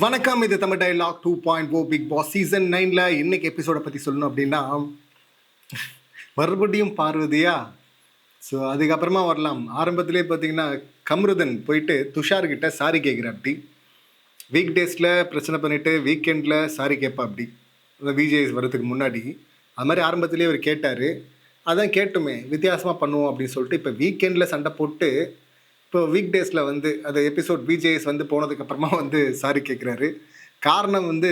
வணக்கம் இது Tamil dialogue to point O Bigg Boss season நைனில். இன்னைக்கு எபிசோடை பற்றி சொல்லணும் அப்படின்னா மறுபடியும் பார்வதியா? ஸோ அதுக்கப்புறமா வரலாம். ஆரம்பத்திலே பார்த்தீங்கன்னா கம்ருதன் போயிட்டு துஷார்கிட்ட சாரி கேட்குறா அப்படி வீக் டேஸில் பிரச்சனை பண்ணிவிட்டு வீக்கெண்டில் சாரி கேட்பா அப்படி விஜேஎஸ் வரதுக்கு முன்னாடி. அது மாதிரி ஆரம்பத்திலே அவர் கேட்டார். அதான் கேட்டுமே வித்தியாசமாக பண்ணுவோம் அப்படின்னு சொல்லிட்டு இப்போ வீக்கெண்டில் சண்டை போட்டு இப்போ வீக் டேஸில் வந்து அது எபிசோட் பிஜேஎஸ் வந்து போனதுக்கப்புறமா வந்து சாரி கேட்குறாரு காரணம் வந்து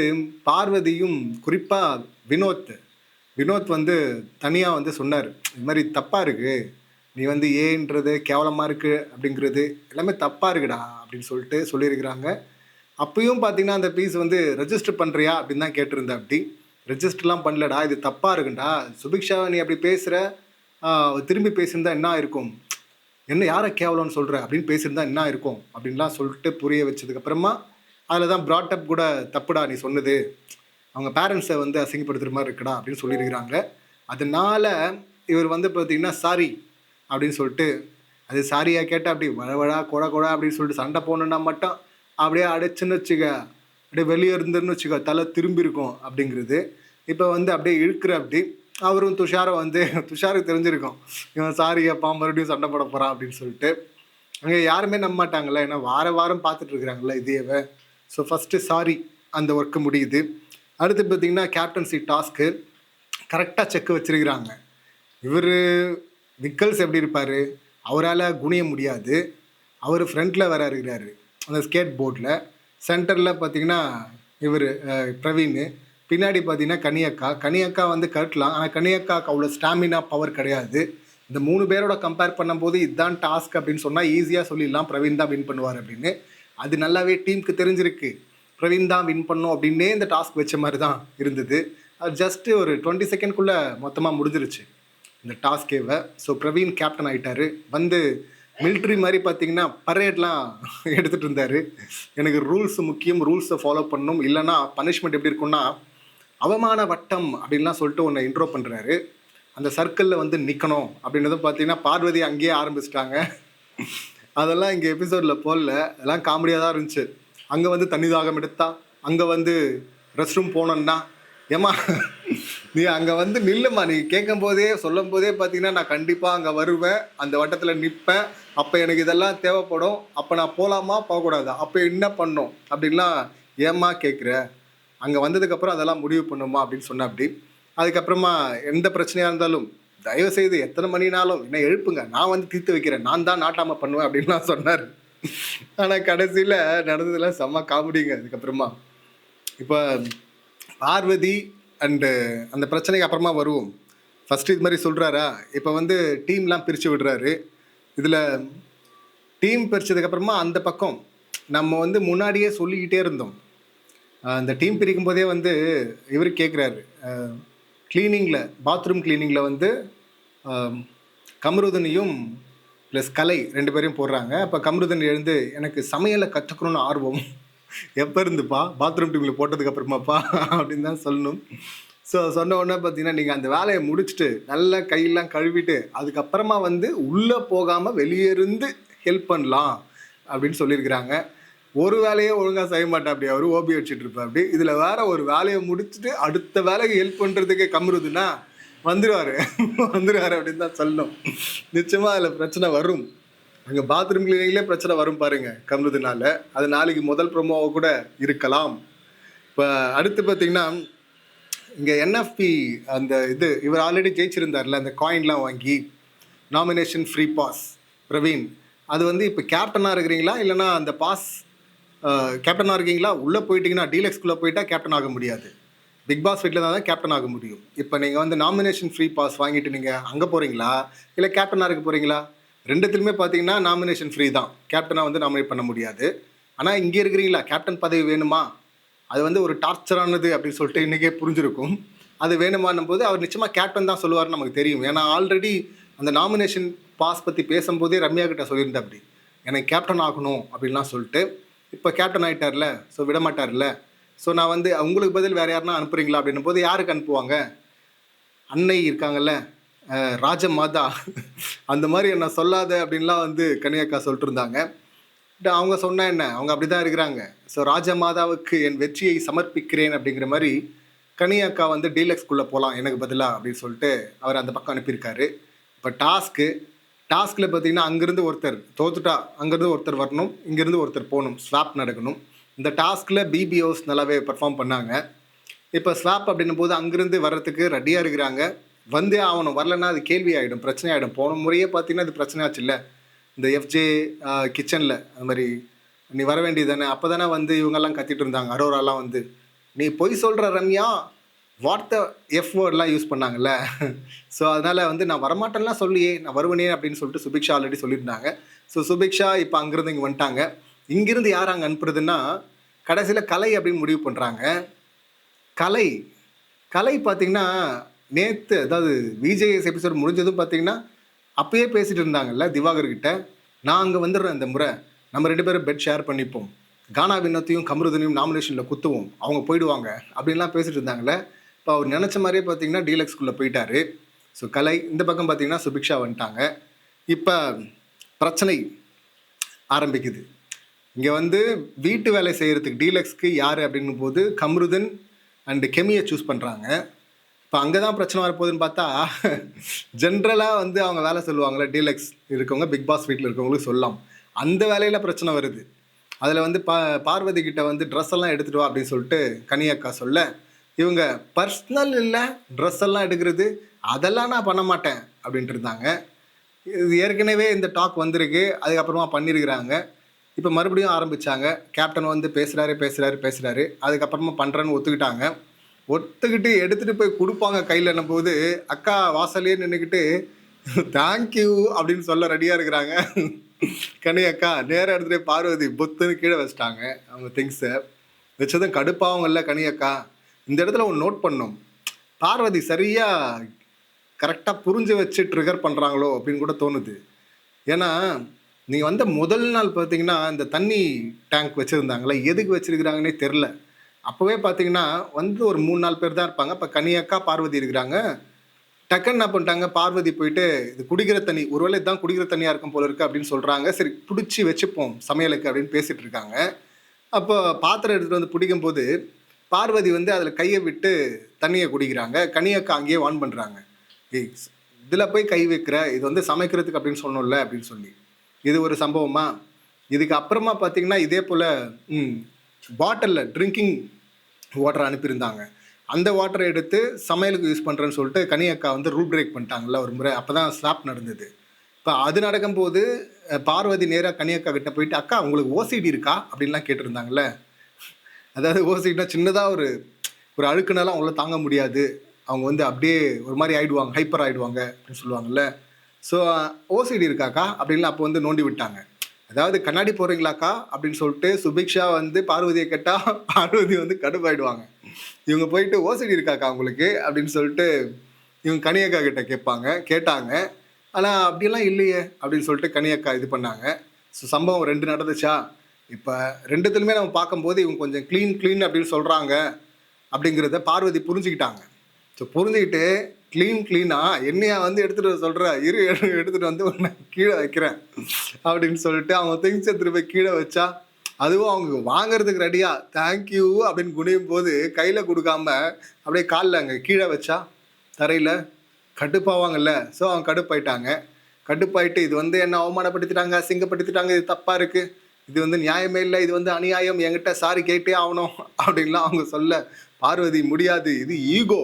பார்வதியும் குறிப்பாக வினோத். வினோத் வந்து தனியாக வந்து சொன்னார் இது மாதிரி தப்பாக இருக்குது நீ வந்து ஏன்றது கேவலமாக இருக்குது அப்படிங்கிறது எல்லாமே தப்பாக இருக்குடா அப்படின்னு சொல்லிட்டு சொல்லியிருக்கிறாங்க. அப்பயும் பார்த்தீங்கன்னா அந்த பீஸ் வந்து ரெஜிஸ்டர் பண்ணுறியா அப்படின்னு தான் கேட்டிருந்தேன் அப்படி. ரெஜிஸ்டர்லாம் பண்ணலடா இது தப்பாக இருக்குண்டா. சுபிக்ஷா நீ அப்படி பேசுகிற திரும்பி பேசியிருந்தா என்ன இருக்கும் என்ன யாரை கேவலம்னு சொல்கிற அப்படின்னு பேசியிருந்தா என்ன இருக்கும் அப்படின்லாம் சொல்லிட்டு புரிய வச்சதுக்கப்புறமா அதில் தான் ப்ராட்டப் கூட தப்புடா நீ சொன்னது. அவங்க பேரண்ட்ஸை வந்து அசிங்கப்படுத்துகிற மாதிரி இருக்குடா அப்படின்னு சொல்லியிருக்கிறாங்க. அதனால இவர் வந்து பார்த்தீங்கன்னா சாரி அப்படின்னு சொல்லிட்டு அது சாரியாக கேட்டால் அப்படி வழவழா கொட கொடா அப்படின்னு சொல்லிட்டு சண்டை போகணுன்னா மட்டும் அப்படியே அடைச்சுன்னு வச்சுக்க அப்படியே வெளியே இருந்துன்னு வச்சுக்க தலை திரும்பி இருக்கும் அப்படிங்கிறது. இப்போ வந்து அப்படியே இழுக்கிற அப்படி அவரும் துஷாரை வந்து துஷாருக்கு தெரிஞ்சிருக்கோம். இவன் சாரி அப்பா மறுபடியும் சண்டை போட போகிறான் அப்படின்னு சொல்லிட்டு. அங்கே யாருமே நம்ப மாட்டாங்கல்ல. ஏன்னா வார வாரம் பார்த்துட்டு இருக்கிறாங்கல்ல இதேவை ஸோ ஃபஸ்ட்டு சாரி அந்த ஒர்க்கு முடியுது. அடுத்து பார்த்தீங்கன்னா கேப்டன்சி டாஸ்க்கு கரெக்டாக செக் வச்சிருக்கிறாங்க. இவர் விக்கல்ஸ் எப்படி இருப்பார்? அவரால் குனிய முடியாது. அவர் ஃப்ரண்ட்டில் வர இருக்கிறாரு. அந்த ஸ்கேட் போர்டில் சென்டரில் பார்த்தீங்கன்னா இவர் பிரவீன். பின்னாடி பார்த்தீங்கன்னா கனியக்கா கனியக்கா வந்து கட்டலாம் ஆனால் கனியக்காவுக்கு அவ்வளோ ஸ்டாமினா பவர் கிடையாது. இந்த மூணு பேரோட கம்பேர் பண்ணும்போது இதுதான் டாஸ்க் அப்படின்னு சொன்னால் ஈஸியாக சொல்லிடலாம். பிரவீன் தான் வின் பண்ணுவார் அப்படின்னு. அது நல்லாவே டீமுக்கு தெரிஞ்சிருக்கு. பிரவீன் தான் வின் பண்ணும் அப்படின்னே இந்த டாஸ்க் வச்ச மாதிரி தான் இருந்தது. அது ஜஸ்ட்டு ஒரு டுவெண்ட்டி செகண்ட்குள்ளே மொத்தமாக முடிஞ்சிருச்சு. இந்த டாஸ்கேவை ஸோ பிரவீன் கேப்டன் ஆகிட்டார் வந்து மிலிட்ரி மாதிரி பார்த்தீங்கன்னா பரேட்லாம் எடுத்துகிட்டு இருந்தார். எனக்கு ரூல்ஸ் முக்கியம். ரூல்ஸை ஃபாலோ பண்ணணும். இல்லைன்னா பனிஷ்மெண்ட் எப்படி இருக்கும்னா அவமான வட்டம் அப்படின்லாம் சொல்லிட்டு ஒன்று இன்ட்ரோ பண்ணுறாரு அந்த சர்க்கிளில் வந்து நிற்கணும் அப்படின்றதும் பார்த்தீங்கன்னா பார்வதி அங்கேயே ஆரம்பிச்சிட்டாங்க. அதெல்லாம் இங்கே எபிசோடில் போடல. அதெல்லாம் காமெடியாக தான் இருந்துச்சு. அங்கே வந்து தண்ணி தாகம் எடுத்தா அங்கே வந்து ரெஸ்ட் ரூம் போனோன்னா ஏம்மா நீ அங்கே வந்து நில்லுமா நீ கேட்கும் போதே சொல்லும் போதே பார்த்தீங்கன்னா நான் கண்டிப்பாக அங்கே வருவேன் அந்த வட்டத்தில் நிற்பேன் அப்போ எனக்கு இதெல்லாம் தேவைப்படும். அப்போ நான் போகலாமா போகக்கூடாதா? அப்போ என்ன பண்ணும்? அப்படின்லாம் ஏம்மா கேட்குற அங்கே வந்ததுக்கப்புறம் அதெல்லாம் முடிவு பண்ணுமா அப்படின்னு சொன்ன அப்படி. அதுக்கப்புறமா எந்த பிரச்சனையாக இருந்தாலும் தயவு செய்து எத்தனை மணினாலும் என்ன எழுப்புங்க. நான் வந்து தீர்த்து வைக்கிறேன். நான் தான் நாட்டாமல் பண்ணுவேன் அப்படின்லாம் சொன்னார். ஆனால் கடைசியில் நடந்ததெல்லாம் செம்ம காமெடிங்க அதுக்கப்புறமா இப்போ பார்வதி அண்டு அந்த பிரச்சனைக்கு அப்புறமா வருவோம். ஃபஸ்ட்டு இது மாதிரி சொல்கிறாரா இப்போ வந்து டீம்லாம் பிரித்து விடுறாரு. இதில் டீம் பிரித்ததுக்கப்புறமா அந்த பக்கம் நம்ம வந்து முன்னாடியே சொல்லிக்கிட்டே இருந்தோம். இந்த டீம் பிரிக்கும் போதே வந்து இவர் கேட்குறாரு க்ளீனிங்கில் பாத்ரூம் க்ளீனிங்கில் வந்து ஆஹ் கமருதனையும் ப்ளஸ் கலை ரெண்டு பேரையும் போடுறாங்க. அப்போ கமருதன் எழுந்து எனக்கு சமையலை கற்றுக்கணும்னு ஆர்வம். எப்போ இருந்துப்பா? பாத்ரூம் டீமில் போட்டதுக்கு அப்புறமாப்பா? அப்படின்னு தான் சொல்லணும். ஸோ சொன்ன உடனே பார்த்தீங்கன்னா நீங்கள் அந்த வேலையை முடிச்சுட்டு நல்லா கையெல்லாம் கழுவிட்டு அதுக்கப்புறமா வந்து உள்ளே போகாமல் வெளியே இருந்து ஹெல்ப் பண்ணலாம் அப்படின்னு சொல்லியிருக்கிறாங்க. ஒரு வேலையே ஒழுங்காக செய்ய மாட்டா அப்படி அவர் ஓபி வச்சுட்டு இருப்பா அப்படி இதில் வேற ஒரு வேலையை முடிச்சுட்டு அடுத்த வேலைக்கு ஹெல்ப் பண்ணுறதுக்கே கம்ருதுன்னா வந்துடுவார் வந்துடுவார் அப்படின்னு தான் சொல்லணும். நிச்சயமாக அதில் பிரச்சனை வரும். அங்கே பாத்ரூம் கிளீனிங்லேயே பிரச்சனை வரும் பாருங்க கம்முறதுனால அது நாளைக்கு முதல் ப்ரொமோவை கூட இருக்கலாம். இப்போ அடுத்து பார்த்தீங்கன்னா இங்கே என்எஃப்பி அந்த இது இவர் ஆல்ரெடி ஜெயிச்சிருந்தார்ல அந்த காயின்லாம் வாங்கி நாமினேஷன் ஃப்ரீ பாஸ் பிரவீன் அது வந்து இப்போ கேப்டனாக இருக்கிறீங்களா? இல்லைனா அந்த பாஸ் கேப்டனாக இருக்கீங்களா? உள்ளே போயிட்டீங்கன்னா டீலக்ஸ்குள்ளே போயிட்டா கேப்டன் ஆக முடியாது. பிக் பாஸ் வீட்டில் தான் கேப்டன் ஆக முடியும். இப்போ நீங்கள் வந்து நாமினேஷன் ஃப்ரீ பாஸ் வாங்கிட்டு நீங்கள் அங்கே போகிறீங்களா இல்லை கேப்டனாக இருக்க போகிறீங்களா ரெண்டுத்துலையுமே பார்த்தீங்கன்னா நாமினேஷன் ஃப்ரீ தான். கேப்டனாக வந்து நாமினேட் பண்ண முடியாது. ஆனால் இங்கே இருக்கிறீங்களா? கேப்டன் பதவி வேணுமா? அது வந்து ஒரு டார்ச்சரானது அப்படின்னு சொல்லிட்டு இன்றைக்கே புரிஞ்சிருக்கும். அது வேணுமான்னும் போது அவர் நிச்சயமாக கேப்டன் தான் சொல்லுவார்னு நமக்கு தெரியும். ஏன்னா ஆல்ரெடி அந்த நாமினேஷன் பாஸ் பற்றி பேசும்போதே ரம்யா கிட்ட சொல்லியிருந்தேன் அப்படி எனக்கு கேப்டன் ஆகணும் அப்படின்லாம் சொல்லிட்டு இப்போ கேப்டன் ஆகிட்டார்ல ஸோ விட மாட்டார்ல ஸோ நான் வந்து உங்களுக்கு பதில் வேறு யாருன்னா அனுப்புறீங்களா? அப்படின்னும் போது யாருக்கு அனுப்புவாங்க? அன்னை இருக்காங்கல்ல ராஜ மாதா அந்த மாதிரி என்ன சொல்லாத அப்படின்லாம் வந்து கனியாக்கா சொல்லிட்டு இருந்தாங்க பட் அவங்க சொன்ன என்ன? அவங்க அப்படி தான் இருக்கிறாங்க. ஸோ ராஜமாதாவுக்கு என் வெற்றியை சமர்ப்பிக்கிறேன் அப்படிங்கிற மாதிரி கனியாக்கா வந்து டீலக்ஸ்குள்ளே போகலாம் எனக்கு பதிலாக அப்படின்னு சொல்லிட்டு அவர் அந்த பக்கம் அனுப்பியிருக்காரு. இப்போ டாஸ்க்கு டாஸ்கில் பார்த்தீங்கன்னா அங்கேருந்து ஒருத்தர் தோத்துட்டா அங்கேருந்து ஒருத்தர் வரணும் இங்கேருந்து ஒருத்தர் போகணும் ஸ்வாப் நடக்கணும். இந்த டாஸ்கில் பிபிஓஸ் நல்லாவே பெர்ஃபார்ம் பண்ணாங்க. இப்போ ஸ்வாப் அப்படின்னும் போது அங்கேருந்து வர்றதுக்கு ரெடியாக இருக்கிறாங்க. வந்தே ஆகணும். வரலன்னா அது கேள்வி ஆகிடும் பிரச்சனை ஆகிடும் போன முறையே பார்த்தீங்கன்னா அது பிரச்சனை ஆச்சு இல்லை. இந்த எஃப்ஜே கிச்சனில் அது மாதிரி நீ வர வேண்டியது தானே. அப்போ தானே வந்து இவங்கெல்லாம் கத்திட்டு இருந்தாங்க. அரோராலாம் வந்து நீ பொய் சொல்கிற ரம்யா வார்த்தை எஃப் வேர்ட்லாம் யூஸ் பண்ணாங்கல்ல. ஸோ அதனால் வந்து நான் வரமாட்டேன்லாம் சொல்லியே நான் வருவனே அப்படின்னு சொல்லிட்டு சுபிக்ஷா ஆல்ரெடி சொல்லியிருந்தாங்க. ஸோ சுபிக்ஷா இப்போ அங்கேருந்து இங்கே வந்துட்டாங்க. இங்கேருந்து யார் அங்கே அனுப்புறதுன்னா கடைசியில் கலை அப்படின்னு முடிவு பண்ணுறாங்க கலை கலை பார்த்தீங்கன்னா நேற்று அதாவது விஜேஎஸ் எபிசோட் முடிஞ்சதும் பார்த்தீங்கன்னா அப்பயே பேசிகிட்டு இருந்தாங்கல்ல திவாகர்கிட்ட நான் அங்கே வந்துடுறேன் இந்த முறை. நம்ம ரெண்டு பேரும் பெட் ஷேர் பண்ணிப்போம். கானா வினத்தையும் கமருதனையும் நாமினேஷனில் குத்துவோம். அவங்க போயிடுவாங்க. அப்படின்லாம் பேசிகிட்டு இருந்தாங்கல்ல. இப்போ அவர் நினச்ச மாதிரியே பார்த்தீங்கன்னா டீலக்ஸ்குள்ளே போயிட்டாரு. ஸோ கலை இந்த பக்கம் பார்த்தீங்கன்னா சுபிக்ஷா வந்துட்டாங்க. இப்போ பிரச்சனை ஆரம்பிக்குது. இங்கே வந்து வீட்டு வேலை செய்கிறதுக்கு டீலக்ஸ்க்கு யார் அப்படின்னும் போது கம்ருதன் அண்டு கெமியை சூஸ் பண்ணுறாங்க இப்போ அங்கே தான் பிரச்சனை வரப்போகுதுன்னு பார்த்தா ஜென்ரலாக வந்து அவங்க வேலை சொல்லுவாங்கள்ல டீலக்ஸ் இருக்கவங்க பிக் பாஸ் வீட்டில் இருக்கவங்களுக்கு சொல்லலாம். அந்த வேலையில் பிரச்சனை வருது. அதில் வந்து பா பார்வதி கிட்ட வந்து ட்ரெஸ் எல்லாம் எடுத்துகிட்டு வா அப்படின்னு சொல்லிட்டு கனியக்கா சொல்ல இவங்க பர்சனல் இல்லை ட்ரெஸ் எல்லாம் எடுக்கிறது அதெல்லாம் நான் பண்ண மாட்டேன் அப்படின்ட்டு இருந்தாங்க. இது ஏற்கனவே இந்த டாக் வந்திருக்கு அதுக்கப்புறமா பண்ணியிருக்கிறாங்க இப்போ மறுபடியும் ஆரம்பிச்சாங்க. கேப்டன் வந்து பேசுகிறாரு பேசுகிறாரு பேசுகிறாரு அதுக்கப்புறமா பண்ணுறேன்னு ஒத்துக்கிட்டாங்க. ஒத்துக்கிட்டு எடுத்துகிட்டு போய் கொடுப்பாங்க கையில் போது அக்கா வாசல்லையே நின்றுக்கிட்டு தேங்க்யூ அப்படின்னு சொல்ல ரெடியாக இருக்கிறாங்க. கனி அக்கா நேராக எடுத்துகிட்டு பார்வதி புத்துன்னு கீழே வச்சிட்டாங்க அவங்க திங்ஸை வச்சதும் கடுப்பாவங்கல்ல கனி அக்கா. இந்த இடத்துல ஒன்று நோட் பண்ணும். பார்வதி சரியாக கரெக்டாக புரிஞ்சு வச்சு ட்ரிகர் பண்ணுறாங்களோ அப்படின்னு கூட தோணுது. ஏன்னா நீங்கள் வந்த முதல் நாள் பார்த்தீங்கன்னா இந்த தண்ணி டேங்க் வச்சுருந்தாங்களே எதுக்கு வச்சுருக்கிறாங்கன்னே தெரில அப்போவே பார்த்தீங்கன்னா வந்து ஒரு மூணு நாலு பேர் தான் இருப்பாங்க. இப்போ கனியக்கா பார்வதி இருக்கிறாங்க. டக்குன்னு என்ன பண்ணிட்டாங்க? பார்வதி போயிட்டு இது குடிக்கிற தண்ணி ஒருவேளை இதுதான் குடிக்கிற தண்ணியாக இருக்கும் போல இருக்கு அப்படின்னு சொல்கிறாங்க சரி பிடிச்சி வச்சுப்போம் சமையலுக்கு அப்படின்னு பேசிகிட்டு இருக்காங்க. அப்போ பாத்திரம் எடுத்துகிட்டு வந்து பிடிக்கும் போது பார்வதி வந்து அதில் கையை விட்டு தண்ணியை குடிக்கிறாங்க. கனியக்கா அங்கேயே வான் பண்ணுறாங்க இதில் போய் கை வைக்கிற இது வந்து சமைக்கிறதுக்கு அப்படின்னு சொன்னோம்ல அப்படின்னு சொல்லி. இது ஒரு சம்பவமா? இதுக்கு அப்புறமா பார்த்தீங்கன்னா இதே போல் பாட்டிலில் ட்ரிங்கிங் வாட்டர் அனுப்பியிருந்தாங்க. அந்த வாட்டரை எடுத்து சமையலுக்கு யூஸ் பண்ணுறேன்னு சொல்லிட்டு கனியக்கா வந்து ரூல் பிரேக் பண்ணிட்டாங்கல்ல ஒரு முறை. அப்போ தான் ஸ்லாப் நடந்தது. இப்போ அது நடக்கும்போது பார்வதி நேராக கனியக்கா கிட்ட போயிட்டு அக்கா உங்களுக்கு ஓசிடி இருக்கா? அப்படின்லாம் கேட்டிருந்தாங்கல்ல. அதாவது ஓசிடினா சின்னதாக ஒரு ஒரு அழுக்குனாலும் அவங்கள தாங்க முடியாது. அவங்க வந்து அப்படியே ஒரு மாதிரி ஆயிடுவாங்க ஹைப்பர் ஆயிடுவாங்க அப்படின்னு சொல்லுவாங்கல்ல. ஸோ ஓசிடி இருக்காக்கா? அப்படின்னு அப்போ வந்து நோண்டி விட்டாங்க. அதாவது கண்ணாடி போடுறீங்களாக்கா அப்படின்னு சொல்லிட்டு சுபிக்ஷா வந்து பார்வதியை கேட்டால் பார்வதி வந்து கடுப்பாயிடுவாங்க. இவங்க போயிட்டு ஓசிடி இருக்காக்கா உங்களுக்கு? அப்படின்னு சொல்லிட்டு இவங்க கனியக்கா கிட்ட கேட்பாங்க கேட்டாங்க. ஆனால் அப்படியெல்லாம் இல்லையே அப்படின்னு சொல்லிட்டு கனியக்கா இது பண்ணாங்க. ஸோ சம்பவம் ரெண்டு நடந்துச்சா? இப்போ ரெண்டுத்துலையுமே நம்ம பார்க்கும்போது இவங்க கொஞ்சம் க்ளீன் க்ளீன் அப்படின்னு சொல்கிறாங்க அப்படிங்கிறத பார்வதி புரிஞ்சுக்கிட்டாங்க. ஸோ புரிஞ்சுக்கிட்டு க்ளீன் க்ளீனாக என்னையா வந்து எடுத்துகிட்டு சொல்கிற இரு எடுத்துகிட்டு வந்து உன்னை கீழே வைக்கிறேன் அப்படின்னு சொல்லிட்டு அவங்க திங்ஸ் எடுத்துகிட்டு போய் கீழே வச்சா அதுவும் அவங்க வாங்குறதுக்கு ரெடியாக தேங்க்யூ அப்படின்னு குனியும் போது கையில் கொடுக்காம அப்படியே காலில் அங்கே கீழே வச்சா தரையில் கடுப்பாவாங்கல்ல? ஸோ அவங்க கடுப்பாயிட்டாங்க. கடுப்பாயிட்டு இது வந்து என்ன அவமானப்படுத்திட்டாங்க? அசிங்கப்படுத்திட்டாங்க? இது தப்பாக இருக்குது இது வந்து நியாயமே இல்லை இது வந்து அநியாயம் என்கிட்ட சாரி கேட்டே ஆகணும் அப்படின்லாம் அவங்க சொல்ல பார்வதி முடியாது. இது ஈகோ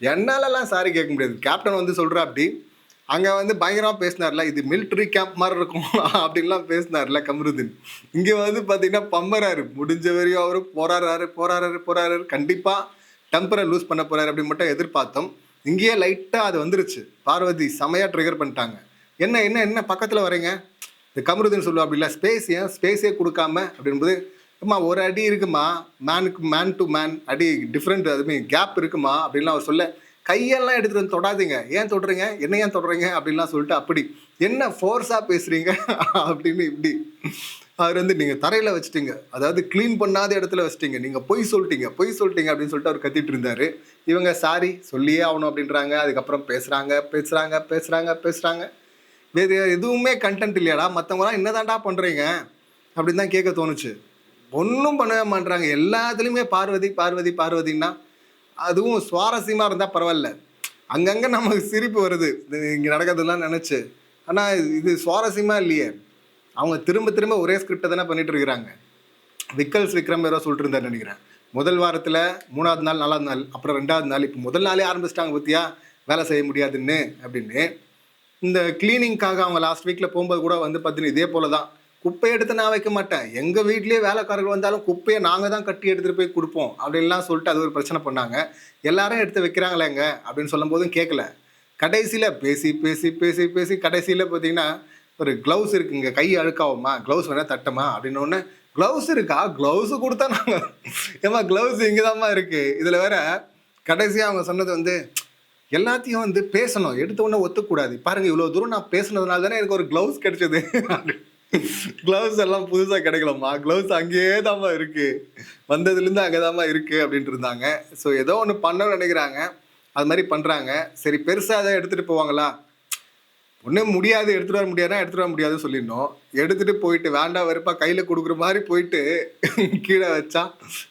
என்னாலலாம் சாரி கேட்க முடியாது. கேப்டன் வந்து சொல்கிறா அப்படி அங்கே வந்து பயங்கரமாக பேசினார்ல இது மிலிட்ரி கேம்ப் மாதிரி இருக்கும் அப்படின்லாம் பேசினார்ல கமருதீன். இங்கே வந்து பார்த்தீங்கன்னா பம்பராரு முடிஞ்ச வரையும் அவர் போராடுறாரு போராடுறாரு போராடுறாரு. கண்டிப்பாக டெம்பரை லூஸ் பண்ண போறாரு அப்படின்னு மட்டும் எதிர்பார்த்தோம். இங்கேயே லைட்டாக அது வந்துருச்சு. பார்வதி செமையாக ட்ரிகர் பண்ணிட்டாங்க. என்ன என்ன என்ன பக்கத்தில் வரீங்க இந்த கமருதீன் சொல்லுவா அப்படி இல்லை ஸ்பேஸ் ஏன்? ஸ்பேஸே கொடுக்காம அப்படின்போது அம்மா ஒரு அடி இருக்குமா? மேனுக்கு மேன் டு மேன் அடி டிஃப்ரெண்ட் அதுமே கேப் இருக்குமா? அப்படின்லாம் அவர் சொல்ல கையெல்லாம் எடுத்துகிட்டு வந்து தொடாதீங்க. ஏன் தொடுறீங்க? என்ன ஏன் தொடுறீங்க? அப்படின்லாம் சொல்லிட்டு அப்படி என்ன ஃபோர்ஸாக பேசுகிறீங்க அப்படின்னு இப்படி அவர் வந்து நீங்கள் தரையில் வச்சுட்டீங்க. அதாவது க்ளீன் பண்ணாத இடத்துல வச்சுட்டீங்க. நீங்கள் பொய் சொல்லிட்டீங்க. பொய் சொல்லிட்டீங்க அப்படின்னு சொல்லிட்டு அவர் கத்திட்டு இருந்தார். இவங்க சாரி சொல்லியே ஆகணும் அப்படின்றாங்க. அதுக்கப்புறம் பேசுகிறாங்க பேசுகிறாங்க பேசுகிறாங்க பேசுகிறாங்க வேறு எதுவுமே கண்டென்ட் இல்லையாடா? மற்றவங்களாம் என்னதான்டா பண்ணுறீங்க அப்படின்னு தான் கேட்க தோணுச்சு. ஒன்றும் பண்ணவே மாட்றாங்க. எல்லாத்துலேயுமே பார்வதி பார்வதி பார்வதின்னா அதுவும் சுவாரஸ்யமாக இருந்தால் பரவாயில்ல. அங்கங்கே நமக்கு சிரிப்பு வருது. இங்கே நடக்கிறதெல்லாம் நினச்சி. ஆனால் இது சுவாரஸ்யமாக இல்லையே. அவங்க திரும்ப திரும்ப ஒரே ஸ்கிரிப்டை தானே பண்ணிகிட்டு இருக்கிறாங்க. விக்கல்ஸ் விக்ரம் ஏதோ சொல்லிட்டு இருந்தார் நினைக்கிறேன். முதல் வாரத்தில் மூணாவது நாள் நாலாவது நாள் அப்புறம் ரெண்டாவது நாள் இப்போ முதல் நாளே ஆரம்பிச்சிட்டாங்க பற்றியா வேலை செய்ய முடியாதுன்னு அப்படின்னு. இந்த க்ளீனிங்காக அவங்க லாஸ்ட் வீக்கில் போகும்போது கூட வந்து பார்த்தீங்கன்னா இதே போல தான் குப்பையை எடுத்து நான் வைக்க மாட்டேன். எங்கள் வீட்லேயே வேலைக்காரர்கள் வந்தாலும் குப்பையை நாங்கள் தான் கட்டி எடுத்துகிட்டு போய் கொடுப்போம் அப்படின்லாம் சொல்லிட்டு அது ஒரு பிரச்சனை பண்ணாங்க. எல்லாரும் எடுத்து வைக்கிறாங்களேங்க அப்படின்னு சொல்லும் போதும் கேட்கல கடைசியில் பேசி பேசி பேசி பேசி கடைசியில் பார்த்தீங்கன்னா ஒரு க்ளவுஸ் இருக்குங்க. கை அழுக்காவுமா க்ளவுஸ் வேணால் தட்டமா? அப்படின்னு ஒன்று க்ளவுஸ் இருக்கா? க்ளவுஸ் கொடுத்தா நாங்கள் ஏமா க்ளவுஸ் இங்கே தான்மா இருக்குது இதில் வேற கடைசியாக அவங்க சொன்னது வந்து எல்லாத்தையும் வந்து பேசணும். எடுத்த உடனே ஒத்துக்கூடாது. பாருங்க இவ்வளோ தூரம் நான் பேசுனதுனால தானே எனக்கு ஒரு க்ளவுஸ் கிடைச்சது. க்ளவுஸ் எல்லாம் புதுசாக கிடைக்கலம்மா. க்ளவுஸ் அங்கேயே தாம்மா இருக்குது வந்ததுலேருந்து அங்கே தாம்மா இருக்குது அப்படின்ட்டு இருந்தாங்க. ஸோ ஏதோ ஒன்று பண்ணணும்னு நினைக்கிறாங்க. அது மாதிரி பண்ணுறாங்க சரி பெருசாக அதை எடுத்துகிட்டு போவாங்களா? ஒன்றும் முடியாது. எடுத்துகிட்டு வர முடியாதுன்னா எடுத்துகிட்டு வர முடியாதுன்னு சொல்லிடணும். எடுத்துகிட்டு போயிட்டு வேண்டாம் வெறுப்பா கையில் கொடுக்குற மாதிரி போயிட்டு கீழே வச்சா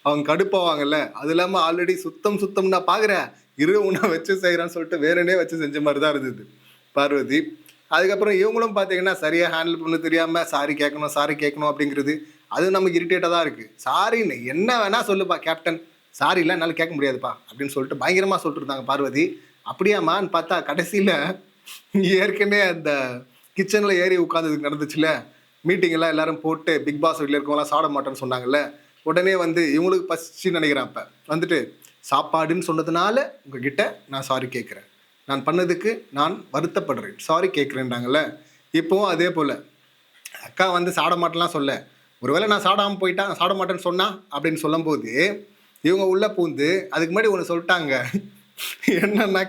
அவங்க கடுப்பாவாங்கல்ல. அது இல்லாமல் ஆல்ரெடி சுத்தம் சுத்தம் நான் பார்க்குறேன் இரு உன்னை வச்சு செய்கிறான்னு சொல்லிட்டு வேறனே வச்சு செஞ்ச மாதிரி தான் இருந்தது. பார்வதி அதுக்கப்புறம் இவங்களும் பார்த்தீங்கன்னா சரியாக ஹேண்டில் பண்ண தெரியாமல் சாரி கேட்கணும் சாரி கேட்கணும் அப்படிங்கிறது அது நமக்கு இரிட்டேட்டாக தான் இருக்குது சாரின்னு என்ன வேணால் சொல்லுப்பா கேப்டன் சாரி இல்லை என்னால் கேட்க முடியாதுப்பா அப்படின்னு சொல்லிட்டு பயங்கரமாக சொல்லிட்டு இருந்தாங்க பார்வதி. அப்படியாம்மான்னு பார்த்தா கடைசியில் ஏற்கனவே அந்த கிச்சனில் ஏறி உட்காந்ததுக்கு நடந்துச்சுல மீட்டிங் எல்லாம் எல்லாரும் போட்டு பிக் பாஸ் வீட்டில் இருக்கவங்களாம் சாட மாட்டேன்னு சொன்னாங்கல்ல? உடனே வந்து இவங்களுக்கு பசிச்சு நினைக்கிறேன் அப்போ. வந்துட்டு சாப்பாடுன்னு சொன்னதுனால உங்ககிட்ட நான் சாரி கேட்குறேன் நான் பண்ணதுக்கு நான் வருத்தப்படுறேன். சாரி கேட்குறேன்றாங்கல்ல இப்போவும் அதே போல். அக்கா வந்து சாட மாட்டேன்லாம் சொல்ல. ஒருவேளை நான் சாடாமல் போயிட்டா சாட மாட்டேன்னு சொன்னா? அப்படின்னு சொல்லும்போது இவங்க உள்ளே பூந்து அதுக்கு முன்னாடி ஒன்று சொல்லிட்டாங்க. என்னன்னா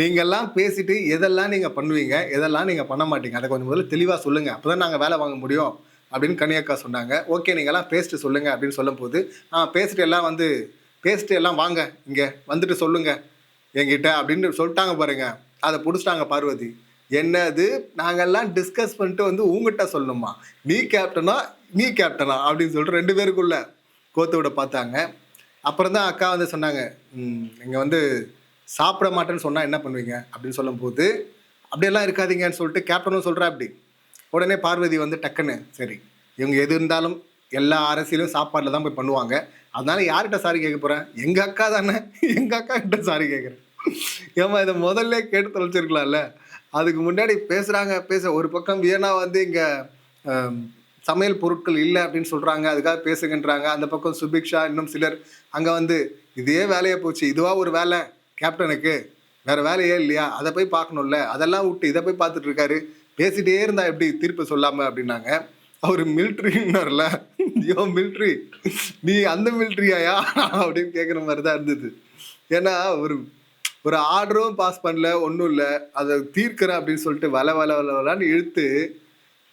நீங்கள்லாம் பேசிட்டு எதெல்லாம் நீங்கள் பண்ணுவீங்க எதெல்லாம் நீங்கள் பண்ண மாட்டீங்க அதை கொஞ்சம் முதல்ல தெளிவாக சொல்லுங்கள் அப்போ தான் நாங்கள் வேலை வாங்க முடியும் அப்படின்னு கனியக்கா சொன்னாங்க. ஓகே நீங்கள்லாம் பேசிட்டு சொல்லுங்கள் அப்படின்னு சொல்லும்போது ஆ பேசிட்டு எல்லாம் வந்து பேசிட்டு எல்லாம் வாங்க இங்கே வந்துட்டு சொல்லுங்கள் என்கிட்ட அப்படின்னு சொல்லிட்டாங்க பாருங்க. அதை பிடிச்சிட்டாங்க பார்வதி. என்னது? நாங்கள்லாம் டிஸ்கஸ் பண்ணிட்டு வந்து உங்ககிட்ட சொல்லணுமா? நீ கேப்டனா நீ கேப்டனா அப்படின்னு சொல்லிட்டு ரெண்டு பேருக்குள்ள கோத்து விட பார்த்தாங்க. அப்புறம் தான் அக்கா வந்து சொன்னாங்க நீங்கள் வந்து சாப்பிட மாட்டேன்னு சொன்னால் என்ன பண்ணுவீங்க? அப்படின்னு சொல்லும்போது அப்படியெல்லாம் இருக்காதீங்கன்னு சொல்லிட்டு கேப்டனும் சொல்கிறா அப்படி உடனே பார்வதி வந்து டக்குன்னு சரி இவங்க எது இருந்தாலும் எல்லா அரசியலும் சாப்பாட்டில் தான் போய் பண்ணுவாங்க. அதனால யார்கிட்ட சாரி கேட்க போகிறேன் எங்கள் அக்கா தானே. எங்கள் அக்கா கிட்ட சாரி கேட்குறேன். ஏமா இதை முதல்ல கேட்டு தொலைச்சிருக்கலாம்ல? அதுக்கு முன்னாடி பேசுகிறாங்க பேச ஒரு பக்கம் வியனா வந்து இங்கே சமையல் பொருட்கள் இல்லை அப்படின்னு சொல்கிறாங்க அதுக்காக பேசுகின்றாங்க அந்த பக்கம் சுபிக்ஷா இன்னும் சிலர் அங்கே வந்து இதே வேலையை போச்சு இதுவா ஒரு வேலை கேப்டனுக்கு வேற வேலையே இல்லையா? அதை போய் பார்க்கணும்ல? அதெல்லாம் விட்டு இதை போய் பார்த்துட்டு இருக்காரு. பேசிட்டே இருந்தா எப்படி தீர்ப்பு சொல்லாம? அப்படின்னாங்க. அவர் மிலிட்ரின்னார்ல யோ மிலிட்ரி நீ அந்த மிலிட்ரியாயா அப்படின்னு கேட்குற மாதிரி தான் இருந்தது. ஏன்னா ஒரு ஒரு ஆர்டரும் பாஸ் பண்ணல ஒன்றும் இல்லை. அதை தீர்க்கிறேன் அப்படின்னு சொல்லிட்டு வல வல வல வலான்னு இழுத்து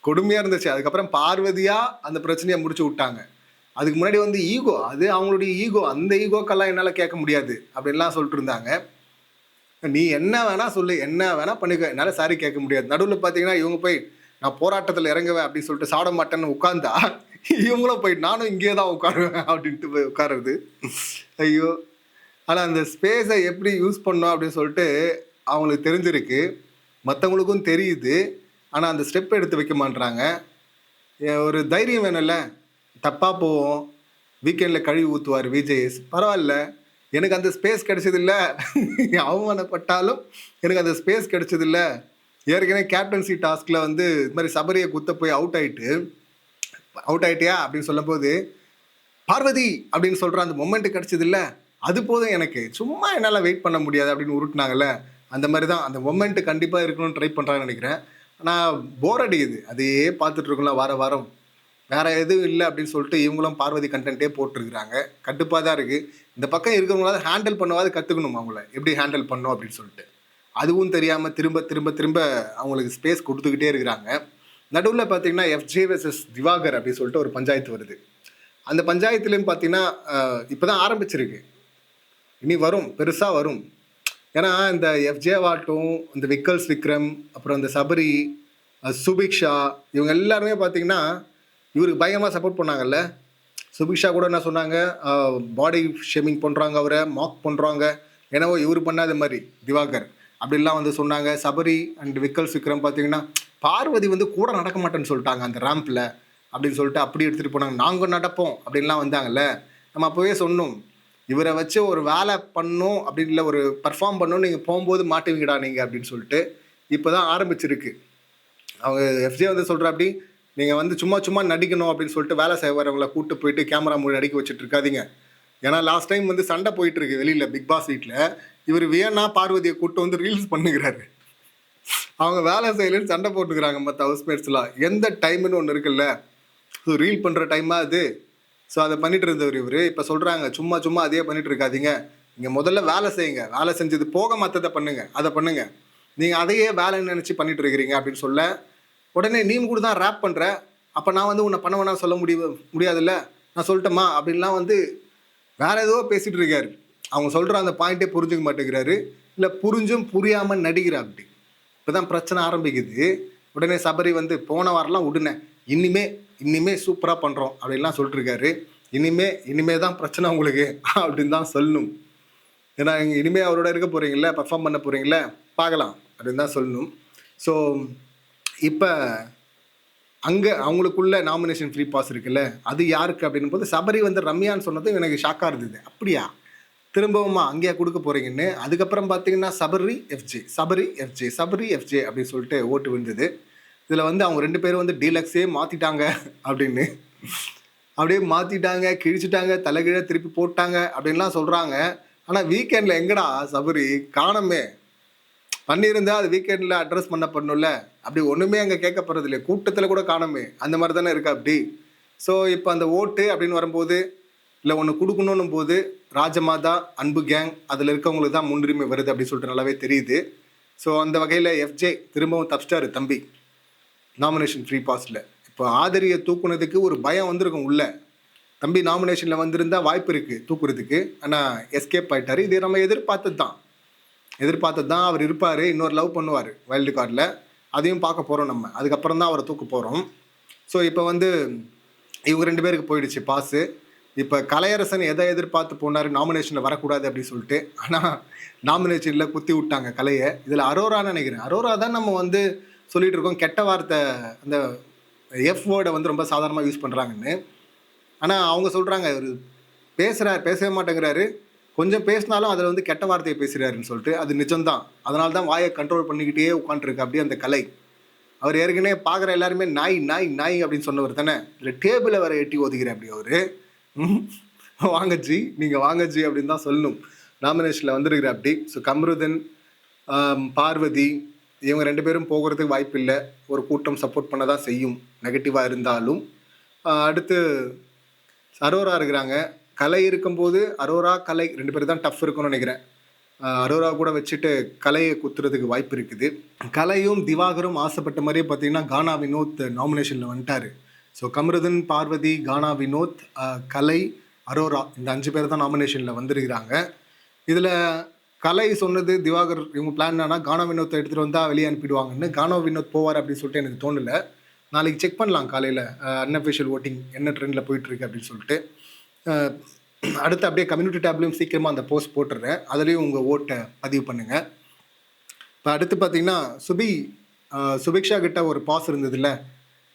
கொடுமையாக இருந்துச்சு. அதுக்கப்புறம் பார்வதியாக அந்த பிரச்சனையை முடிச்சு விட்டாங்க. அதுக்கு முன்னாடி வந்து ஈகோ அது அவங்களுடைய ஈகோ அந்த ஈகோக்கெல்லாம் என்னால் கேட்க முடியாது அப்படின்லாம் சொல்லிட்டு இருந்தாங்க. நீ என்ன வேணால் சொல்லு என்ன வேணால் பண்ணிக்க. என்னால் சாரி கேட்க முடியாது. நடுவில் பார்த்தீங்கன்னா இவங்க போய் நான் போராட்டத்தில் இறங்குவேன் அப்படின்னு சொல்லிட்டு சாப்பிட மாட்டேன்னு உட்காந்தா இவங்களும் போய் நானும் இங்கே தான் உட்காருவேன் அப்படின்ட்டு போய் உட்காருறது. ஐயோ. ஆனால் அந்த ஸ்பேஸை எப்படி யூஸ் பண்ணோம் அப்படின்னு சொல்லிட்டு அவங்களுக்கு தெரிஞ்சிருக்கு. மற்றவங்களுக்கும் தெரியுது. ஆனால் அந்த ஸ்டெப் எடுத்து வைக்க மாட்றாங்க. ஒரு தைரியம் வேணும்ல. தப்பாக போவோம். வீக்கெண்டில் கழுவி ஊற்றுவார் விஜேஎஸ். பரவாயில்ல. எனக்கு அந்த ஸ்பேஸ் கிடைச்சதில்ல. அவமானப்பட்டாலும் எனக்கு அந்த ஸ்பேஸ் கிடைச்சதில்ல. ஏற்கனவே கேப்டன்சி டாஸ்கில் வந்து இது மாதிரி சபரியை குத்த போய் அவுட் ஆயிட்டு அவுட் ஆயிட்டியா அப்படின்னு சொல்லும்போது பார்வதி அப்படின்னு சொல்கிற அந்த மொமெண்ட் கிடைச்சதில்ல அது போதும் எனக்கு. சும்மா என்னால் வெயிட் பண்ண முடியாது அப்படின்னு உருட்டுனாங்கல்ல அந்த மாதிரி தான் அந்த மொமெண்ட் கண்டிப்பாக இருக்கணும்னு ட்ரை பண்ணுறாங்கன்னு நினைக்கிறேன். ஆனால் போர் அடிக்குது. அதையே பார்த்துட்டு இருக்கோம்ல வார வாரம். வேற எதுவும் இல்லை அப்படின்னு சொல்லிட்டு இவங்களும் பார்வதி கண்டென்ட்டே போட்டிருக்கிறாங்க. கட்டுப்பாக தான் இருக்குது இந்த பக்கம் இருக்கிறவங்களாவது ஹேண்டில் பண்ணவாது கற்றுக்கணும் அவங்கள. எப்படி ஹேண்டில் பண்ணும் அப்படின்னு சொல்லிட்டு. அதுவும் தெரியாமல் திரும்ப திரும்ப திரும்ப அவங்களுக்கு ஸ்பேஸ் கொடுத்துக்கிட்டே இருக்கிறாங்க. நடுவில் பார்த்தீங்கன்னா எஃப்ஜே வெர்சஸ் திவாகர் அப்படின்னு சொல்லிட்டு ஒரு பஞ்சாயத்து வருது. அந்த பஞ்சாயத்துலேயும் பார்த்தீங்கன்னா இப்போ தான் ஆரம்பிச்சிருக்கு. இனி வரும் பெருசாக வரும். ஏன்னா இந்த எஃப்ஜே வாட்டும் இந்த விக்கல்ஸ் விக்ரம் அப்புறம் இந்த சபரி சுபிக்ஷா இவங்க எல்லாருமே பார்த்தீங்கன்னா இவருக்கு பயங்கரமாக சப்போர்ட் பண்ணாங்கல்ல. சுபிக்ஷா கூட என்ன சொன்னாங்க பாடி ஷேமிங் பண்ணுறாங்க அவரை மாக் பண்ணுறாங்க என்னவோ இவர் பண்ணாத மாதிரி திவாகர். அப்படிலாம் வந்து சொன்னாங்க. சபரி அண்ட் விக்கல் விக்ரம் பார்த்தீங்கன்னா பார்வதி வந்து கூட நடக்க மாட்டேன்னு சொல்லிட்டாங்க அந்த ரேம்பில் அப்படின்னு சொல்லிட்டு அப்படி எடுத்துகிட்டு போனாங்க. நாங்கள் நடப்போம் அப்படின்லாம் வந்தாங்கல்ல. நம்ம அப்போவே சொன்னோம். இவரை வச்சு ஒரு வேலை பண்ணும் அப்படின்னு இல்லை ஒரு பர்ஃபார்ம் பண்ணணும் நீங்கள் போகும்போது மாட்டுவீங்கடா நீங்கள் அப்படின்னு சொல்லிட்டு இப்போ தான் ஆரம்பிச்சிருக்கு. அவங்க எஃப்ஜே வந்து சொல்கிற அப்படி நீங்கள் வந்து சும்மா சும்மா நடிக்கணும் அப்படின்னு சொல்லிட்டு வேலை செய்வரவங்களை கூட்டு போயிட்டு கேமரா மூடி நடிக்க வச்சுட்டு இருக்காதிங்க. ஏன்னா லாஸ்ட் டைம் வந்து சண்டை போயிட்டு இருக்கு வெளியில் பிக் பாஸ் வீட்டில் இவர் வியன்னா பார்வதியை கூட்டு வந்து ரீல்ஸ் பண்ணுகிறாரு. அவங்க வேலை செய்யலன்னு சண்டை போட்டுக்கிறாங்க மற்ற ஹவுஸ்மேட்ஸ்லாம் எந்த டைம்னு ஒன்று இருக்குல்ல? ஸோ ரீல் பண்ணுற டைமாக அது ஸோ அதை பண்ணிட்டு இருந்தவர் இவர். இப்போ சொல்கிறாங்க சும்மா சும்மா அதே பண்ணிட்டு இருக்காதீங்க. நீங்கள் முதல்ல வேலை செய்யுங்க. வேலை செஞ்சது போக மற்றதை பண்ணுங்க. அதை பண்ணுங்க. நீங்கள் அதையே வேலைன்னு நினச்சி பண்ணிட்டு இருக்கிறீங்க அப்படின்னு சொல்ல உடனே நீ கூட தான் ரேப் பண்ணுற அப்போ நான் வந்து உன்னை பண்ண வேணாம் சொல்ல முடிய முடியாதுல்ல? நான் சொல்லிட்டேம்மா அப்படின்லாம் வந்து வேற ஏதோ பேசிகிட்டு இருக்காரு. அவங்க சொல்கிற அந்த பாயிண்ட்டே புரிஞ்சுக்க மாட்டேங்கிறாரு. இல்லை புரிஞ்சும் புரியாமல் நடிக்கிறா அப்படி. இப்போ தான் பிரச்சனை ஆரம்பிக்குது. உடனே சபரி வந்து போன வாரம்லாம் உடனே. இனிமே இனிமே சூப்பராக பண்ணுறோம் அப்படின்லாம் சொல்லிட்டுருக்காரு. இனிமே இனிமே தான் பிரச்சனை உங்களுக்கு. அப்படின்னு தான் சொல்லணும். ஏன்னா இங்கே இனிமே அவரோட இருக்க போகிறீங்களே பர்ஃபார்ம் பண்ண போகிறீங்களே பார்க்கலாம். அப்படின்னு தான் சொல்லணும். ஸோ இப்போ அங்கே அவங்களுக்குள்ள நாமினேஷன் ஃப்ரீ பாஸ் இருக்குல்ல அது யாருக்கு அப்படின்னு போது சபரி வந்து ரம்யான்னு சொன்னதும் எனக்கு ஷாக்காக இருந்தது. அப்படியா? திரும்பவுமா அங்கேயே கொடுக்க போறீங்கன்னு அதுக்கப்புறம் பார்த்தீங்கன்னா Sabari FJ Sabari FJ Sabari FJ அப்படின்னு சொல்லிட்டு ஓட்டு விழுந்தது. இதில் வந்து அவங்க ரெண்டு பேரும் வந்து டீலக்ஸே மாற்றிட்டாங்க அப்படின்னு. அப்படியே மாற்றிட்டாங்க கிழிச்சிட்டாங்க தலைகீழ திருப்பி போட்டாங்க அப்படின்லாம் சொல்கிறாங்க ஆனால் வீக்கெண்டில் எங்கடா சபரி? காணமே. பண்ணியிருந்தா அது வீக்கெண்டில் அட்ரஸ் பண்ண பண்ணும்ல அப்படி ஒன்றுமே அங்கே கேட்கப்படுறது இல்லை கூட்டத்தில் கூட காணுமே. அந்த மாதிரி தானே இருக்கா அப்படி. ஸோ இப்போ அந்த ஓட்டு அப்படின்னு வரும்போது இல்லை ஒன்று கொடுக்கணும் போது ராஜமாதா அன்பு கேங் அதில் இருக்கவங்களுக்கு தான் முன்னுரிமை வருது அப்படின்னு சொல்லிட்டு நல்லாவே தெரியுது. ஸோ அந்த வகையில் எஃப்ஜே திரும்பவும் தப்பிச்சிட்டாரு தம்பி. நாமினேஷன் ஃப்ரீ பாஸில் இப்போ ஆதரியை தூக்குனதுக்கு ஒரு பயம் வந்திருக்கும் உள்ள. தம்பி நாமினேஷனில் வந்திருந்தா வாய்ப்பு இருக்குது தூக்குறதுக்கு. ஆனால் எஸ்கேப் ஆகிட்டார் இது நம்ம எதிர்பார்த்தது தான். எதிர்பார்த்தது தான். அவர் இருப்பார். இன்னொரு லவ் பண்ணுவார் வைல்டு கார்டில் அதையும் பார்க்க போகிறோம் நம்ம. அதுக்கப்புறம் தான் அவரை தூக்க போகிறோம் ஸோ இப்போ வந்து இவங்க ரெண்டு பேருக்கு போயிடுச்சு பாஸு இப்போ கலையரசன் எதை எதிர்பார்த்து போனார்? நாமினேஷனில் வரக்கூடாது அப்படின்னு சொல்லிட்டு. ஆனால் நாமினேஷனில் குத்தி விட்டாங்க கலையை. இதில் அரோரான்னு நினைக்கிறேன். அரோரா தான் நம்ம வந்து சொல்லிட்டு இருக்கோம். கெட்ட வார்த்தை அந்த எஃப் வேர்டை வந்து ரொம்ப சாதாரணமாக யூஸ் பண்ணுறாங்கன்னு ஆனால் அவங்க சொல்கிறாங்க இவர் பேசுகிறார் பேசவே மாட்டேங்கிறாரு. கொஞ்சம் பேசினாலும் அதில் வந்து கெட்ட வார்த்தையை பேசுகிறாருன்னு சொல்லிட்டு. அது நிஜம்தான். அதனால தான் வாயை கண்ட்ரோல் பண்ணிக்கிட்டே உட்காந்துருக்கு அப்படியே அந்த கலை. அவர் ஏற்கனவே பார்க்குற எல்லாருமே நாய் நாய் நாய் அப்படின்னு சொன்னவர் தானே. இதில் டேபிளை வர எட்டி ஒதுக்கிறேன் அப்படி அவர். வாங்க ஜி நீங்கள் வாங்க ஜி அப்படின்னு தான் சொல்லணும். நாமினேஷனில் வந்திருக்கிற அப்படி. ஸோ கம்ருதன் பார்வதி இவங்க ரெண்டு பேரும் போகிறதுக்கு வாய்ப்பு இல்லை. ஒரு கூட்டம் சப்போர்ட் பண்ண தான் செய்யும். நெகட்டிவாக இருந்தாலும். அடுத்து அரோரா இருக்கிறாங்க. கலை இருக்கும்போது அரோரா கலை ரெண்டு பேரும் தான் டஃப் இருக்கும்னு நினைக்கிறேன். அரோரா கூட வச்சுட்டு கலையை குத்துறதுக்கு வாய்ப்பு இருக்குது. கலையும் திவாகரும் ஆசைப்பட்ட மாதிரியே பார்த்தீங்கன்னா கானா வினோத் நாமினேஷனில் வந்துட்டார். ஸோ கமருதன் பார்வதி கானா வினோத் கலை அரோரா இந்த அஞ்சு பேர் தான் நாமினேஷனில் வந்திருக்கிறாங்க. இதில் கலை சொன்னது திவாகர் இவங்க பிளான் என்னன்னா கானா வினோத்தை எடுத்துகிட்டு வந்தால் வெளியே அனுப்பிடுவாங்கன்னு. கானா வினோத் போவார் அப்படின்னு சொல்லிட்டு எனக்கு தோணலை. நாளைக்கு செக் பண்ணலாம் காலையில் அன்அஃபிஷியல் ஓட்டிங் என்ன ட்ரெண்டில் போயிட்டுருக்கு அப்படின்னு சொல்லிட்டு. Uh, அடுத்து அப்படியே கம்யூனிட்டி டேப்லையும் சீக்கிரமாக அந்த போஸ்ட் போட்டுடுறேன் அதுலேயும் உங்கள் ஓட்டை பதிவு பண்ணுங்கள் இப்போ அடுத்து பார்த்தீங்கன்னா சுபி சுபிக்ஷா uh, கிட்ட ஒரு பாஸ் இருந்ததுல்ல.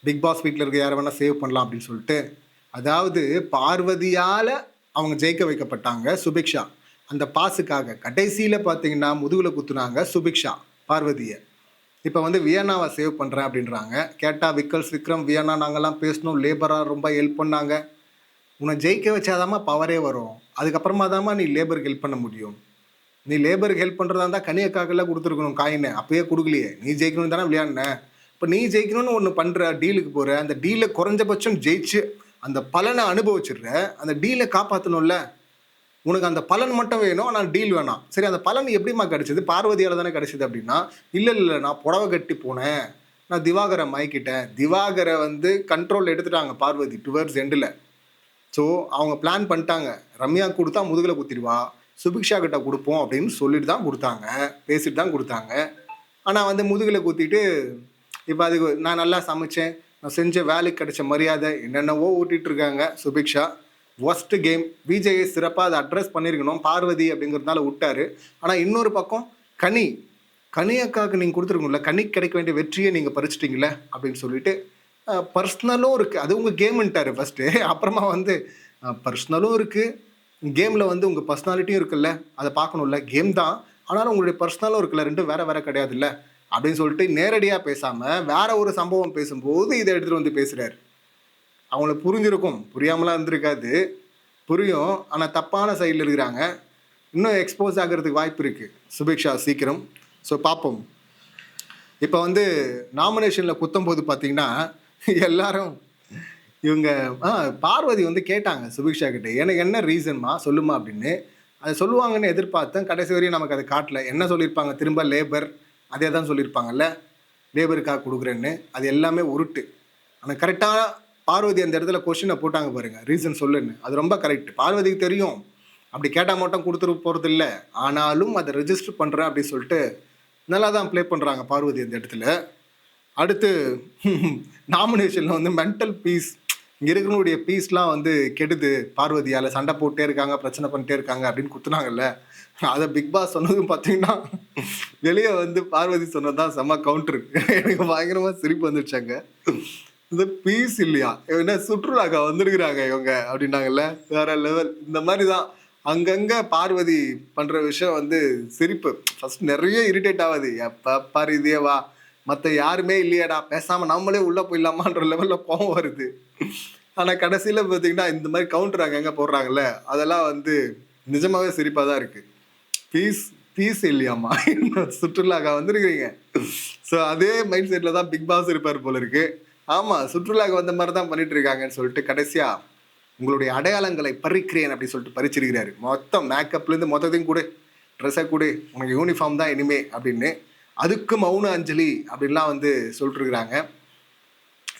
பிக் பாஸ் வீட்டில் இருக்க யாரை வேணால் சேவ் பண்ணலாம் அப்படின்னு சொல்லிட்டு அதாவது பார்வதியால் அவங்க ஜெயிக்க வைக்கப்பட்டாங்க சுபிக்ஷா. அந்த பாஸுக்காக கடைசியில் பார்த்தீங்கன்னா முதுகில் குத்துனாங்க சுபிக்ஷா பார்வதியை. இப்போ வந்து வியன்னாவை சேவ் பண்ணுறேன் அப்படின்றாங்க. கேட்டால் விக்கல்ஸ் விக்ரம் வியன்னா நாங்கள்லாம் பேசணும். லேபராக ரொம்ப ஹெல்ப் பண்ணாங்க. உன்னை ஜெயிக்க வச்சாதாம்மா பவரே வரும். அதுக்கப்புறமா தாம்மா நீ லேபருக்கு ஹெல்ப் பண்ண முடியும். நீ லேபருக்கு ஹெல்ப் பண்ணுறதா இருந்தால் கனியக்காக்கெல்லாம் கொடுத்துருக்கணும் காயினை. அப்பயே கொடுக்கலையே. நீ ஜெயிக்கணும் தானே விளையாடின. இப்போ நீ ஜெயிக்கணும்னு ஒன்று பண்ணுற டீலுக்கு போகிற அந்த டீலை குறைஞ்சபட்சம் ஜெயிச்சு அந்த பலனை அனுபவிச்சிடுற அந்த டீலை காப்பாற்றணும்ல உனக்கு அந்த பலன் மட்டும் வேணும் ஆனால் டீல் வேணாம். சரி அந்த பலன் எப்படிம்மா கிடச்சிது? பார்வதியால் தானே கிடச்சிது அப்படின்னா இல்லை இல்லை நான் புடவை கட்டி போனேன். நான் திவாகரை மயக்கிட்டேன் திவாகரை வந்து கண்ட்ரோல் எடுத்துட்டாங்க பார்வதி டுவர்ட்ஸ் எண்டில் ஸோ அவங்க பிளான் பண்ணிட்டாங்க. ரம்யா கொடுத்தா முதுகில் குத்திடுவா. சுபிக்ஷா கிட்ட கொடுப்போம் அப்படின்னு சொல்லிட்டு தான் கொடுத்தாங்க. பேசிட்டு தான் கொடுத்தாங்க. ஆனால் வந்து முதுகில் குத்திட்டு இப்போ அதுக்கு நான் நல்லா சமைச்சேன். நான் செஞ்ச வேலைக்கு கிடைச்ச மரியாதை என்னென்னவோ ஊட்டிட்டு இருக்காங்க சுபிக்ஷா. ஒஸ்ட் கேம் விஜயை சிறப்பாக அதை அட்ரஸ் பண்ணியிருக்கணும் பார்வதி அப்படிங்கிறதுனால விட்டாரு. ஆனால் இன்னொரு பக்கம் கனி. கனி அக்காவுக்கு நீங்கள் கொடுத்துருக்கோம்ல கனி கிடைக்க வேண்டிய வெற்றியை நீங்கள் பறிச்சிட்டிங்களே அப்படின்னு சொல்லிட்டு பர்சனலும் இருக்குது அது உங்கள் கேம்ன்ட்டாரு ஃபஸ்ட்டு அப்புறமா வந்து பர்சனலும் இருக்குது கேமில் வந்து உங்கள் பர்சனாலிட்டியும் இருக்குல்ல. அதை பார்க்கணும்ல. கேம் தான். ஆனாலும் உங்களுடைய பர்சனலும் இருக்குல்ல. ரெண்டும் வேற வேற கிடையாதுல்ல. அப்படின்னு சொல்லிட்டு நேரடியாக பேசாமல் வேற ஒரு சம்பவம் பேசும்போது இதை எடுத்துகிட்டு வந்து பேசுகிறாரு அவங்கள புரிஞ்சிருக்கும். புரியாமலாம் இருந்திருக்காது. புரியும். ஆனால் தப்பான சைடில் இருக்கிறாங்க. இன்னும் எக்ஸ்போஸ் ஆகிறதுக்கு வாய்ப்பு இருக்குது சுபிக்ஷா சீக்கிரம். ஸோ பார்ப்போம் இப்போ வந்து நாமினேஷனில் குத்தும்போது பார்த்தீங்கன்னா எல்லாரும் இவங்க ஆ பார்வதி வந்து கேட்டாங்க சுபிக்ஷா கிட்டே எனக்கு என்ன ரீசன்மா சொல்லுமா? அப்படின்னு. அதை சொல்லுவாங்கன்னு எதிர்பார்த்தேன். கடைசி வரையும் நமக்கு அதை காட்டல. என்ன சொல்லியிருப்பாங்க? திரும்ப லேபர் அதே தான் சொல்லியிருப்பாங்கல்ல லேபருக்காக கொடுக்குறேன்னு. அது எல்லாமே உருட்டு. ஆனால் கரெக்டாக பார்வதி அந்த இடத்துல கொஷினை போட்டாங்க பாருங்கள் ரீசன் சொல்லுன்னு. அது ரொம்ப கரெக்ட் பார்வதிக்கு தெரியும். அப்படி கேட்டால் மட்டும் கொடுத்துட்டு போகிறது இல்லை ஆனாலும் அதை ரெஜிஸ்டர் பண்ணுறேன் அப்படின்னு சொல்லிட்டு நல்லா தான் ப்ளே பண்ணுறாங்க பார்வதி அந்த இடத்துல. அடுத்து நாமினேஷனில் வந்து மென்டல் பீஸ் இங்கே இருக்கிறவங்களுடைய பீஸ்லாம் வந்து கெடுது. பார்வதியால் சண்டை போட்டே இருக்காங்க பிரச்சனை பண்ணிட்டே இருக்காங்க அப்படின்னு குத்துனாங்கல்ல. அதை பிக் பாஸ் சொன்னதும் பார்த்தீங்கன்னா வெளியே வந்து பார்வதி சொன்னதான் செம்ம கவுண்டர் எனக்கு பயங்கரமாக சிரிப்பு வந்துடுச்சாங்க இந்த பீஸ் இல்லையா? என்ன சுற்றுலாக்கா வந்திருக்கிறாங்க இவங்க அப்படின்னாங்கல்ல. வேற லெவல் இந்த மாதிரி தான் அங்கங்கே பார்வதி பண்ணுற விஷயம் வந்து சிரிப்பு. ஃபஸ்ட் நிறைய இரிட்டேட் ஆகுது எப்போ பாரு இதே வா. மற்ற யாருமே இல்லையாடா பேசாமல் நம்மளே உள்ளே போயிடலாமான்ற லெவலில் கோவம் வருது. ஆனால் கடைசியில் பார்த்தீங்கன்னா இந்த மாதிரி கவுண்டர் அங்கங்கே போடுறாங்கல்ல அதெல்லாம் வந்து நிஜமாகவே சிரிப்பாக தான் இருக்குது பீஸ் பீஸ் இல்லையாம்மா? சுற்றுலாக்கா வந்துருக்கிறீங்க. ஸோ அதே மைண்ட் செட்டில் தான் பிக் பாஸ் இருப்பார் போல இருக்குது ஆமாம் சுற்றுலாக்கு வந்த மாதிரி தான் பண்ணிட்டு இருக்காங்கன்னு சொல்லிட்டு கடைசியாக உங்களுடைய அடையாளங்களை பறிக்கிறேன் அப்படின்னு சொல்லிட்டு பறிச்சிருக்கிறாரு. மொத்தம் மேக்கப்லேருந்து மொத்தத்தையும் கொடு ட்ரெஸ்ஸை கொடு உனக்கு யூனிஃபார்ம் தான் இனிமே அப்படின்னு அதுக்கு மௌன அஞ்சலி அப்படின்லாம் வந்து சொல்லிட்டுருக்குறாங்க.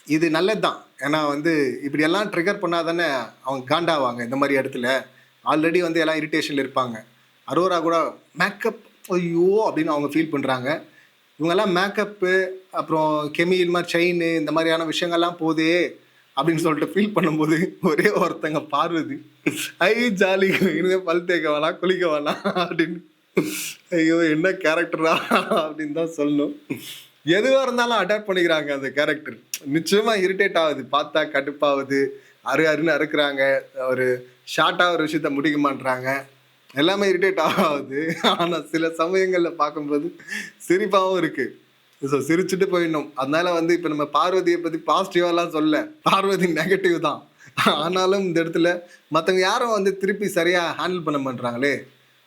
இது நல்லது தான் ஏன்னா வந்து இப்படியெல்லாம் ட்ரிகர் பண்ணால் தானே அவங்க காண்டாவாங்க இந்த மாதிரி இடத்துல. ஆல்ரெடி வந்து எல்லாம் இரிட்டேஷனில் இருப்பாங்க. அரோரா கூட மேக்கப் ஐயோ! அப்படின்னு அவங்க ஃபீல் பண்ணுறாங்க இவங்கெல்லாம் மேக்கப்பு அப்புறம் கெமில் மாதிரி செயின் இந்த மாதிரியான விஷயங்கள்லாம் போதே அப்படின்னு சொல்லிட்டு ஃபீல் பண்ணும்போது ஒரே ஒருத்தங்க பார்வதி ஐ ஜாலி இனிமேல் பல் தேக்க வேணாம் குளிக்க வேணாம் அப்படின்னு ஐயோ என்ன கேரக்டரா அப்படின்னு தான் சொல்லணும். எதுவாக இருந்தாலும் அடாப்ட் பண்ணிக்கிறாங்க அந்த கேரக்டர் நிச்சயமாக இரிட்டேட் ஆகுது. பார்த்தா கடுப்பாகுது. அரு அருன்னு அறுக்கிறாங்க. ஒரு ஷார்ட்டாக ஒரு விஷயத்த முடிக்க மாட்டுறாங்க எல்லாமே இரிட்டேட் ஆகுது. ஆனால் சில சமயங்களில் பார்க்கும்போது சிரிப்பாகவும் இருக்குது ஸோ சிரிச்சுட்டு போயிடணும். அதனால வந்து இப்போ நம்ம பார்வதியை பற்றி பாசிட்டிவாலாம் சொல்ல. பார்வதி நெகட்டிவ் தான். ஆனாலும் இந்த இடத்துல மற்றவங்க யாரும் வந்து திருப்பி சரியாக ஹேண்டில் பண்ண மாட்டுறாங்களே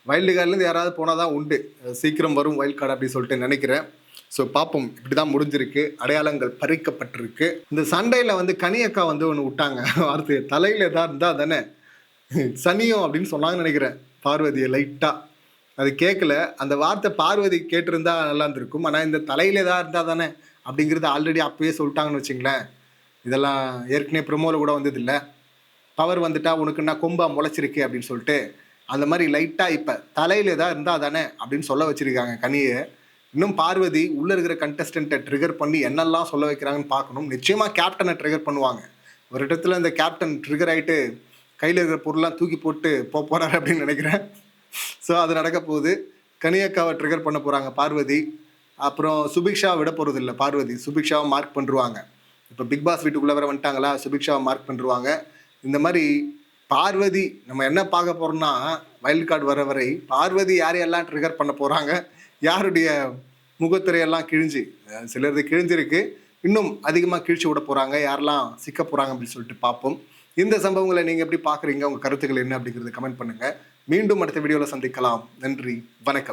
வைல்டு கார்ட்லேருந்து யாராவது போனால் தான் உண்டு. சீக்கிரம் வரும் வைல்டு கார்டு அப்படின்னு சொல்லிட்டு நினைக்கிறேன். ஸோ பார்ப்போம். இப்படி தான் முடிஞ்சிருக்கு. அடையாளங்கள் பறிக்கப்பட்டிருக்கு. இந்த சண்டையில் வந்து கனியக்கா வந்து ஒன்று விட்டாங்க. வார்த்தை தலையில் எதாவது இருந்தால் தானே? சனியும் அப்படின்னு சொன்னாங்கன்னு நினைக்கிறேன். பார்வதியை லைட்டாக அது கேட்கல. அந்த வார்த்தை பார்வதி கேட்டிருந்தா நல்லா இருந்திருக்கும். ஆனால் இந்த தலையில் எதாவது இருந்தால் தானே? அப்படிங்கிறது ஆல்ரெடி அப்பயே சொல்லிட்டாங்கன்னு வச்சுங்களேன். இதெல்லாம் ஏற்கனவே ப்ரொமோவில் கூட வந்ததில்லை. பவர் வந்துட்டா உனக்குன்னா கொம்பா முளைச்சிருக்கு அப்படின்னு சொல்லிட்டு அந்த மாதிரி லைட்டாக இப்போ தலையில் எதாவது இருந்தால் தானே அப்படின்னு சொல்ல வச்சுருக்காங்க கனியை. இன்னும் பார்வதி உள்ளே இருக்கிற கண்டஸ்டண்ட்டை ட்ரிகர் பண்ணி என்னெல்லாம் சொல்ல வைக்கிறாங்கன்னு பார்க்கணும். நிச்சயமாக கேப்டனை ட்ரிகர் பண்ணுவாங்க. ஒரு இடத்துல இந்த கேப்டன் ட்ரிகர் ஆகிட்டு கையில் இருக்கிற பொருள்லாம் தூக்கி போட்டு போக போகிறாரு அப்படின்னு நினைக்கிறேன். ஸோ அது நடக்க போகுது. கனியக்காவை ட்ரிகர் பண்ண போகிறாங்க பார்வதி. அப்புறம் சுபிக்ஷா விட போகிறது இல்லை பார்வதி. சுபிக்ஷாவை மார்க் பண்ணுருவாங்க. இப்போ பிக் பாஸ் வீட்டுக்குள்ளே வர வந்துட்டாங்களா? சுபிக்ஷாவை மார்க் பண்ணுருவாங்க. இந்த மாதிரி பார்வதி நம்ம என்ன பார்க்க போகிறோம்னா வைல்ட் கார்டு வர வரை பார்வதி யாரையெல்லாம் ட்ரிகர் பண்ண போகிறாங்க யாருடைய முகத்திரையெல்லாம் கிழிஞ்சு சிலரது கிழிஞ்சிருக்கு இன்னும் அதிகமாக கிழிச்சு விட போகிறாங்க யாரெல்லாம் சிக்க போகிறாங்க அப்படின்னு சொல்லிட்டு பார்ப்போம். இந்த சம்பவங்களை நீங்கள் எப்படி பார்க்குறீங்க? உங்கள் கருத்துக்கள் என்ன அப்படிங்கிறது கமெண்ட் பண்ணுங்கள் மீண்டும் அடுத்த வீடியோவில் சந்திக்கலாம். நன்றி வணக்கம்.